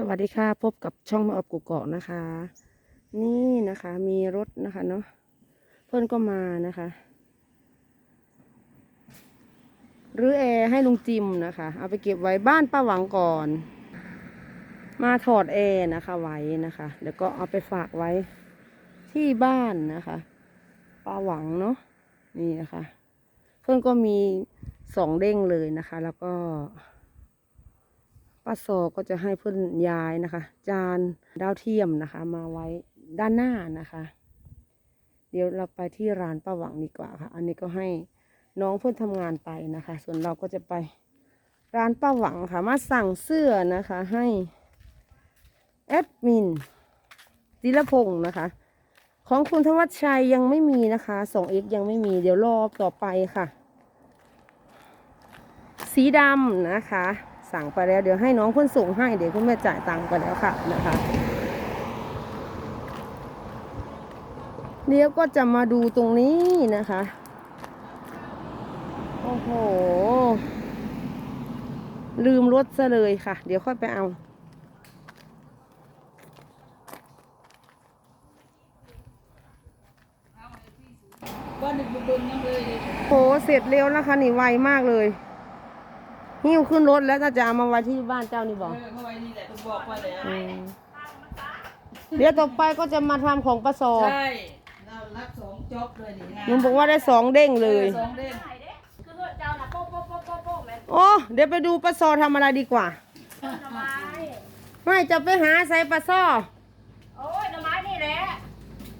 สวัสดีค่ะ พบกับช่องมาอบกุกเกาะนะคะ นี่นะคะมีรถนะคะเนาะเพื่อนก็มานะคะหรือแอร์ให้ลุงจิมนะคะ เอาไปเก็บไว้บ้านป้าหวังก่อน มาถอดแอร์นะคะไว้นะคะแล้วก็เอาไปฝากไว้ที่บ้านนะคะป้าหวังเนาะนี่นะคะ เพื่อนก็มีสองเด้งเลยนะคะ แล้วก็ ป้าโซก็จะให้เพื่อนย้ายนะคะ จานดาวเทียมนะคะ มาไว้ด้านหน้านะคะ เดี๋ยวเราไปที่ร้านป้าหวังดีกว่าค่ะ อันนี้ก็ให้น้องเพื่อนทำงานไปนะคะ ส่วนเราก็จะไปร้านป้าหวังค่ะ มาสั่งเสื้อนะคะให้แอดมินจิรพงศ์นะคะ ของคุณธวัชชัยยังไม่มีนะคะส่งเอกยังไม่มี เดี๋ยวรอบต่อไปค่ะ สีดำนะคะ สั่งไปแล้วเดี๋ยวให้น้องเพื่อนส่งให้เดี๋ยวคุณแม่จ่ายตังค์ไปแล้วค่ะนะคะเดี๋ยวก็จะมาดูตรงนี้นะคะ โอ้โห ลืมรถซะเลยค่ะ เดี๋ยวค่อยไปเอาว่าหนึ่งบึงยังเลยโห เสร็จเร็วนะคะนี่ไวมากเลย หิ้วขึ้นรถแล้วถ้าจะเอามาไว้ที่บ้านเจ้านี่บอกเออเข้าไว้นี่แหละต้องบอกว่าแล้วอืมเดี๋ยวต่อไปก็จะมาทำของป้าซอใช่เรารับสองจ็อบเลยนี่นะหนูบอกว่าได้สองเด้งเลย สองเด้งคือเจ้าน่ะโป๊ะโป๊ะโป๊ะโป๊ะโป๊ะแม่โอ้เดี๋ยวไปดูป้าซอทำอะไรดีกว่า หน่อไม้ ไม่จะไปหาใส่ป้าซอโอ้ยหน่อไม้นี่แหละ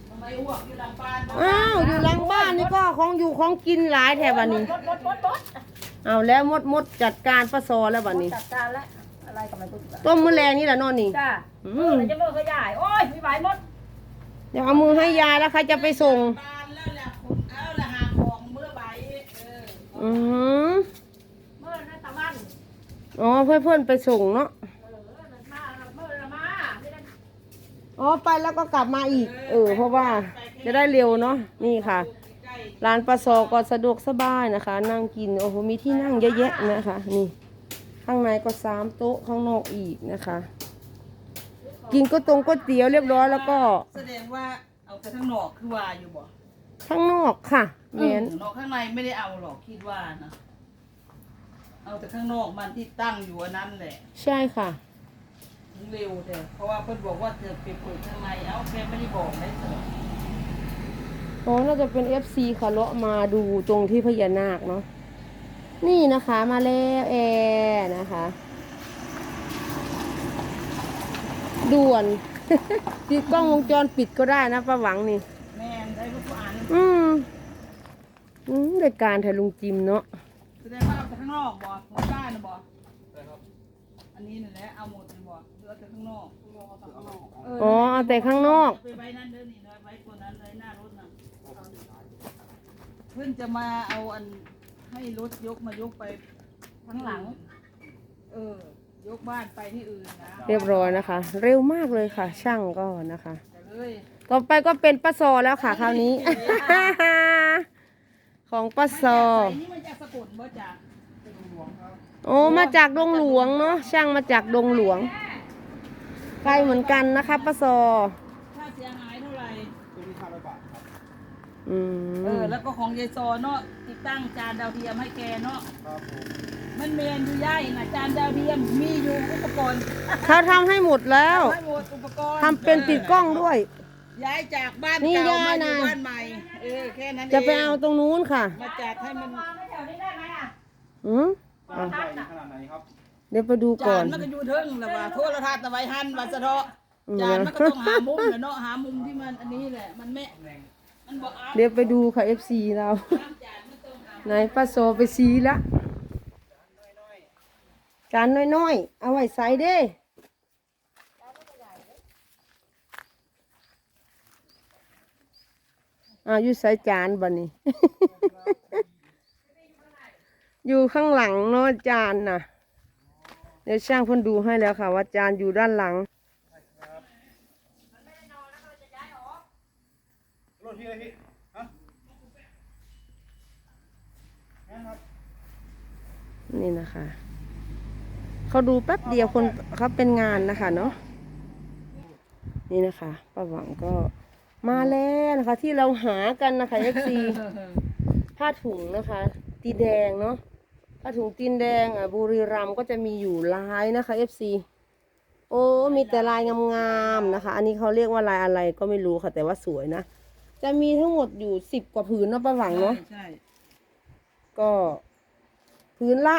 ทำไมอ้วกอยู่หลังบ้านอ้าวอยู่หลังบ้านนี่ก็ของอยู่ของกินหลายแถบวันนี้ บดบดบดบด เอาแล้วมดมดจัดการป้าซอแล้ววันนี้ จัดการแล้วอะไรกับมันตุ๊กต้มมื้อแรงนี่แหละนอนนี่จ้าอืเอมอจะมือขยายโอ้ยมีใบหมดเดี๋ยวเอามือให้ยายแล้วใครจะไปส่งบ้านแล้วแหละคนเอาละหาของเมื่อใบเอออืมเมื่อนั่นตะวันอ๋อเพื่อนเพื่อนๆไปส่งเนาะเออนั่นมาเมื่อละมาไม่ได้อ๋อไปแล้วก็กลับมาอีก เออ เพราะว่าจะได้เร็วเนาะนี่ค่ะใกล้ ร้านปลาซอก็สะดวกสบายนะคะ นั่งกินโอ้โหมีที่นั่งเยอะแยะนะคะ นี่ ข้างในก็สามโต๊ะข้างนอกอีกนะคะ กินก็ตรงก๋วยเตี๋ยวเรียบร้อยแล้วก็แสดงว่าเอาแต่ข้างนอกคือว่าอยู่บ่ข้างนอกค่ะเหม็นนอกข้างในไม่ได้เอาหรอกคิดว่านะเอาแต่ข้างนอกมันที่ตั้งอยู่อันนั้นแหละ ใช่ค่ะถึงเร็วแต่เพราะว่าเพิ่นบอกว่าจะไปเปิดข้างในเอ้าแกไม่ได้บอกได้เถอะ อ๋อน่าจะเป็น FC ค่ะเลาะมาดูตรงที่พญานาคเนาะนี่นะคะมาแล้วแอร์นะคะ ด่วนติดกล้องวงจรปิดก็ได้นะป้าหวังนี่แม่นได้ทุกอันอืมอืมรายการถ่ายลุงจิมเนาะแสดงว่าเอาแต่ข้างนอกบ่หัวบ้านนะบ่อันนี้นั่นแหละเอาหมดเลยบ่เหลือแต่ข้างนอกเอาแต่ข้างนอกเอ๋อเอาแต่ข้างนอก ไปไว้นั่นเด้อนี่เลยไว้ตัวนั้นเลยหน้ารถน่ะเพิ่นจะมาเอาอันให้รถยกมายกไปข้างหลัง เออ ยกบ้านไปที่อื่นนะเรียบร้อยนะคะ เร็วมากเลยค่ะ ช่างก็นะคะ แต่เลยต่อไปก็เป็นป้าซอแล้วค่ะ คราวนี้ ของป้าซอใส่นี่มันจะสะกดบ่จ้ะเป็นหลวงเขาโอ้มาจากดงหลวงเนาะช่างมาจากดงหลวง ไกลเหมือนกันนะคะป้าซอค่าเสียหายเท่าไหร่อืเออมแล้วก็ของยายซอเนาะติดตั้งจานดาวเทียมให้แกเนาะมันเมนอยู่ย่ายนะจานดาวเทียมมีอยู่อุปกรณ์เขาทำให้หมดแล้วให้หมดอุปกรณ์ทำเป็นติดกล้องด้วย ย้ายจากบ้านนี่เก่าย้ายมาอยู่นะ บ้านใหม่ เออแค่นั้นเองจะไปเอาตรงนู้นค่ะมาจัดให้มันวางไว้แถวนี้ได้ไหมอะอืมอะทัดน่ะ เดี๋ยวไปดูก่จาอนน มันก็อยู่เทิงแล้วว่าโทรทัศน์เอาไว้หันวัสะเทาะอืม จานมันก็ต้องหามุมแหละเนาะหามุมที่มันอันนี้แหละมันไม่มันบอกเอาเดี๋ยวไปดูค่ะ FC เราจานมันต้องหาไหนป้าโซไปซีละจานน้อยๆ เอาไว้ใส่เด้อ่าอยู่ใส่จานบ่นี่ อยู่ข้างหลังเนาะจานน่ะ เดี๋ยวช่างเพิ่นดูให้แล้วค่ะ ว่าจานอยู่ด้านหลังรถพี่เลยพี่ฮะนี่นะคะ เขาดูแป๊บเดียวคนเขาเป็นงานนะคะเนาะ นี่นะคะป้าหวังก็มาแล้วนะคะ ที่เราหากันนะคะ FC ผ้าถุงนะคะตีแดงเนาะ ผ้าถุงตีนแดงอะบุรีรัมย์ก็จะมีอยู่ลายนะคะ FC โอ้มีแต่ลายงามๆนะคะ อันนี้เขาเรียกว่าลายอะไรก็ไม่รู้ค่ะแต่ว่าสวยนะ จะมีทั้งหมดอยู่สิบกว่าผืนเนาะป้าหวังเนาะใช่ก็ผืนละ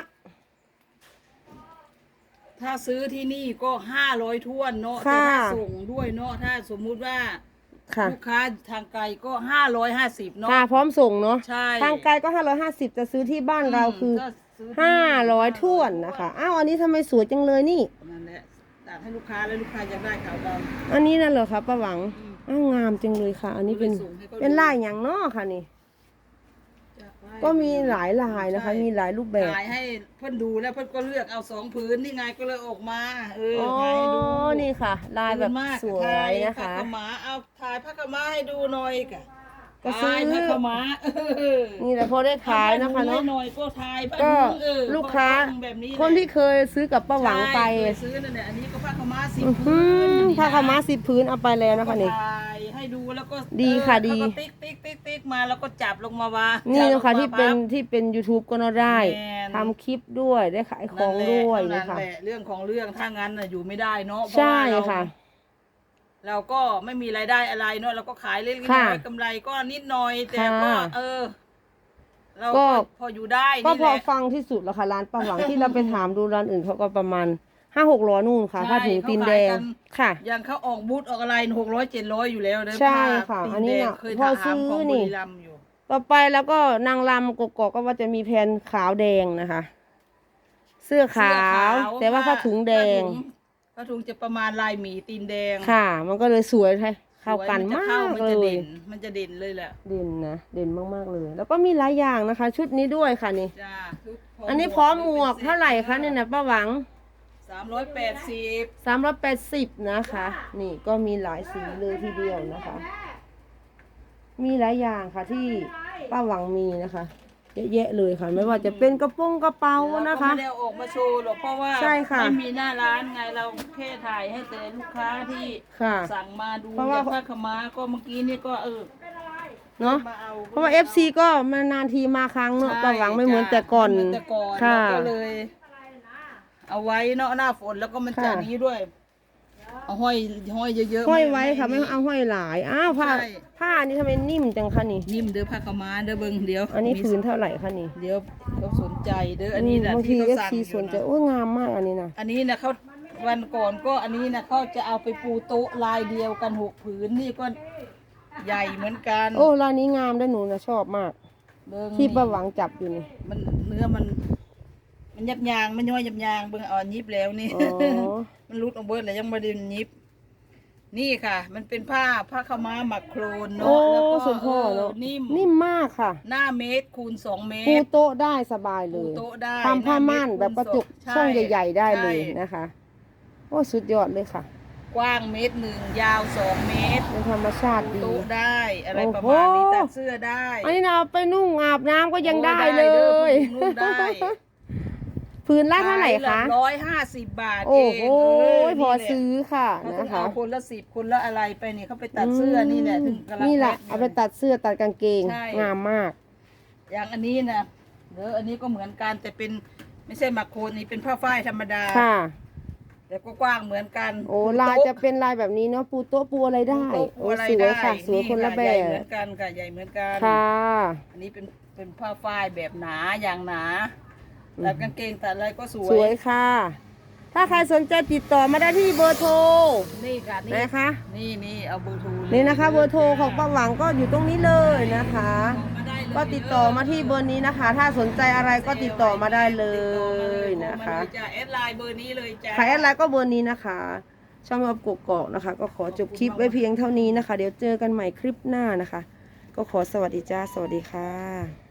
ถ้าซื้อที่นี่ก็ห้าร้อยท้วนเนาะแต่ค่ะ ถ้าส่งด้วยเนาะถ้าสมมุติว่าค่ะลูกค้าทางไกลก็ห้าร้อยห้าสิบเนาะ ค่ะพร้อมส่งเนาะใช่ ทางไกลก็ห้าร้อยห้าสิบจะซื้อที่บ้านเราคือ ก็ซื้ที่ ห้านี่ร้อยท่วนนะคะ อ้าว อันนี้ทำไมสวยจังเลยนี่ นั่นแหละตัดให้ลูกค้าแล้วลูกค้าอยากได้ขาวดำ อันนี้น่ะเหรอคะป้าหวัง อ้าวงามจังเลยค่ะ อันนี้เป็นส่งให้ขาดู เป็นลายอย่างเนาะค่ะนี่ก็มีหลายลายนะคะมีหลายรูปแบบ ถ่ายให้เพื่อนดูแล้วเพื่อนก็เลือกเอาสองผืนนี่ไงก็เลยออกมา เอออ๋อ ถ่ายให้ดูนี่ค่ะ ลายแบบมากสวยนะถ่าคะ ผ้าขาวม้าเอาถ่ายผ้าขาวม้าให้ดูหน่อยกะ ก็ซื้อถ่ายผ้าขาวม้าเออนี่แหละพอได้ขายนะคะเนาะให้หน่อยก็ถ่ายผ้าก็ถุงเออลูกค้า แบบนี้คนที่เคยซื้อกับป้าหวังไป ใช่เคยซื้อนั่นแหละอันนี้ก็ผ้าขาวม้าสิบอื้อหืผืนอผ้าขาวม้าสิบพื้นเอาไปแล้วนะคะนี่ ก็ถ่ายให้ดูแล้วก็ดีค่ะเออดีเขาก็ติ๊กติ๊กติ๊กติ๊กมาแล้วก็จับลงมาวางนี่จับลนะงคะมาที่เป็นปั๊บ ที่เป็น YouTube ก็เนาะได้แม่น ทำคลิปด้วยได้ขายของด้วยนั่นะนแหคะละเรื่องของเรื่องถ้างั้นน่ะอยู่ไม่ได้เนาะเพราะใช่ว่าเราค่ะ เราก็ไม่มีรายได้อะไรเนาะเราก็ขายเล็กๆค่ะน้อยๆกำไรก็นิดหน่อย แต่ค่ะก็เออ เราก็ก็ พออยู่ได้ก็นี่พแหอละ ฟังที่สุดแล้วค่ะร้านป้าหวังที่เราไปถามดูร้านอื่นเขาก็ประมาณห้าหกร้อยนู่นค่ะ ใช่ถ้าถึงตีนแดงเขาขายกัน ค่ะ อย่างเขาออกบูธออกอะไรหกร้อยเจ็ดร้อยอยู่แล้วเด้อใช่ผ้าค่ะตีอันนี้แดงน่ะเคยพอถามของซื้อบุนี่ รีรัมย์อยู่ ต่อไปแล้วก็นางรำกกอกก็ว่าจะมีแผ่นขาวแดงนะคะ เสื้อขาวแต่ว่าผ้าถุงแดง ผ้าถุ งจะประมาณลายหมีตีนแดงค่ะ มันก็เลยสวยใช่เข้ากันสวยมานจะกมันเลจะยเด่นมันจะเด่นเลยแหละเด่นนะเด่นมากๆเลย แล้วก็มีหลายอย่างนะคะ ชุดนี้ด้วยค่ะนี่จ้าอันนี้พร้อมหมวกเท่าไหร่คะเนี่ยนะป้าหวังสามร้อยแปดสิบสามร้อยแปดสิบนะคะ นี่ก็มีหลายสีเลยทีเดียวนะคะ มีหลายอย่างค่ะที่ป้าหวังมีนะคะ เยอะแยะเลยค่ะ ไม่ว่าจะเป็นกระโปรงกระเป๋านะคะ ไม่ได้เอาออกมาโชว์หรอกเพราะว่าใช่ค่ะ ไม่มีหน้าร้านไงเราแค่ถ่ายให้แต่ลูกค้าที่ค่ะ สั่งมาดูเพราะว่า อย่งผ้าขาวม้าก็เมื่อกี้นี่ก็เออเนาะมาเอาเพราะว่า FC ก็มานานทีมาครั้งเนาะป้าหวังไม่เหมือนแต่ก่อนไม่เหมือนแต่ก่อนค่ะ เราก็เลย เอาไว้เนาะหน้าฝนแล้วก็มันจะค่ะ นี้ด้วย เอาห้อยห้อยเยอะๆห้อยไว้ค่ะไม่เอาห้อยหลายอ้าวผ้าใช่ผ้านี่ทำไมนิ่มจังคะนี่นิ่มเด้อผ้าขาวม้าเด้อเบิ่งเดี๋ยว อันนี้ผืนเท่าไหร่คะนี่เดี๋ยวเขาสนใจเด้ออันนี้นะบางที่ทีเขา FC สั่งอยู่สนใจนะโอ้ยงามมากอันนี้นะอันนี้นะเขาวันก่อนก็อันนี้นะเขาจะเอาไปปูโต๊ะลายเดียวกันหกผืนนี่ก็ใหญ่เหมือนกัน โอ้ลายนี้งามด้วยหนูนะชอบมากเบิ่งที่นี่ป้าหวังจับอยู่นี่มันเนื้อมัน มันยับยางมันย่อยยับยางเบิ่งเอ่อนยิบแล้วนี่ อ๋อ มันรุดออกเบิดแล้วยังไม่ได้ยิบ นี่ค่ะ มันเป็นผ้าผ้าขาวม้าหมักโครนโอ้เนาะแล้วก็สมพ่อเนาะเออนิ่มนิ่มมากค่ะหน้าเมตรคูณสองเมปูตร โต๊ะได้สบายเลปูยโต๊ะได้ทำผ้าม่านหเตรแบบกระจุกคูณสองช่องช่ใหญ่ ๆ ได้เลยใช่นะคะ โอ้สุดยอดเลยค่ะ กว้างเมตรหนึ่งยาวสองเมตรเป็นธรรมชาติดี โต๊ะได้อะไรโอ้โหประมาณนี้ตัดเสื้อได้อันนี้เราเอาไปนุ่งอาบน้ำก็ยังได้โอ้เลด้ยด้อนุ่งได้ ผืนละเท่าไหร่คะร้อยห้าสิบบาทโอ้เองโหเพอนี่แหละซื้อค่ะเขาต้อนะงคะเอาคนละสิบคนละอะไรไปนี่เขาไปตัดเสื้อนี่แหละถึงกำลังนี่แหละพ็คเอาไปตัดเสื้อตัดกางเกงใช่งามมาก อย่างอันนี้นะเด้ออันนี้ก็เหมือนกันแต่เป็นไม่ใช่หมักโคนนี่เป็นผ้าฝ้ายธรรมดาค่ะแต่ก็กว้างเหมือนกัน โอ้ลายจะเป็นลายแบบนี้เนาะปูโต๊ะปูอะไรได้โต๊ะโอ้อะไรสวยได้ค่ะสวยคนละแบใหญ่บเหมือนกันค่ะใหญ่เหมือนกันค่ะ อันนี้เป็นเป็นผ้าฝ้ายแบบหนาอย่างหนา ตัดกางเกงตัดอะไรก็สวยสวยค่ะ ถ้าใครสนใจติดต่อมาได้ที่เบอร์โทร นี่ค่ะนี่นะคะ นี่นี่เอาเบอร์โทรเลยนี่นะคะ เบอร์โทรของป้าหวังก็อยู่ตรงนี้เลยนะคะ มาได้เลยก็ติดต่อมาที่เบอร์นี้นะคะ ถ้าสนใจอะไรก็ติดต่อมาได้เลยนะคะติดต่อมาเลยจ้ะแอดไลน์เบอร์นี้เลยจ้ะขายอะไรก็เบอร์นี้นะคะ ช่องอบกกอกนะคะ ก็ขอจบคลิปไว้เพียงเท่านี้นะคะ เดี๋ยวเจอกันใหม่คลิปหน้านะคะ ก็ขอสวัสดีจ้า สวัสดีค่ะ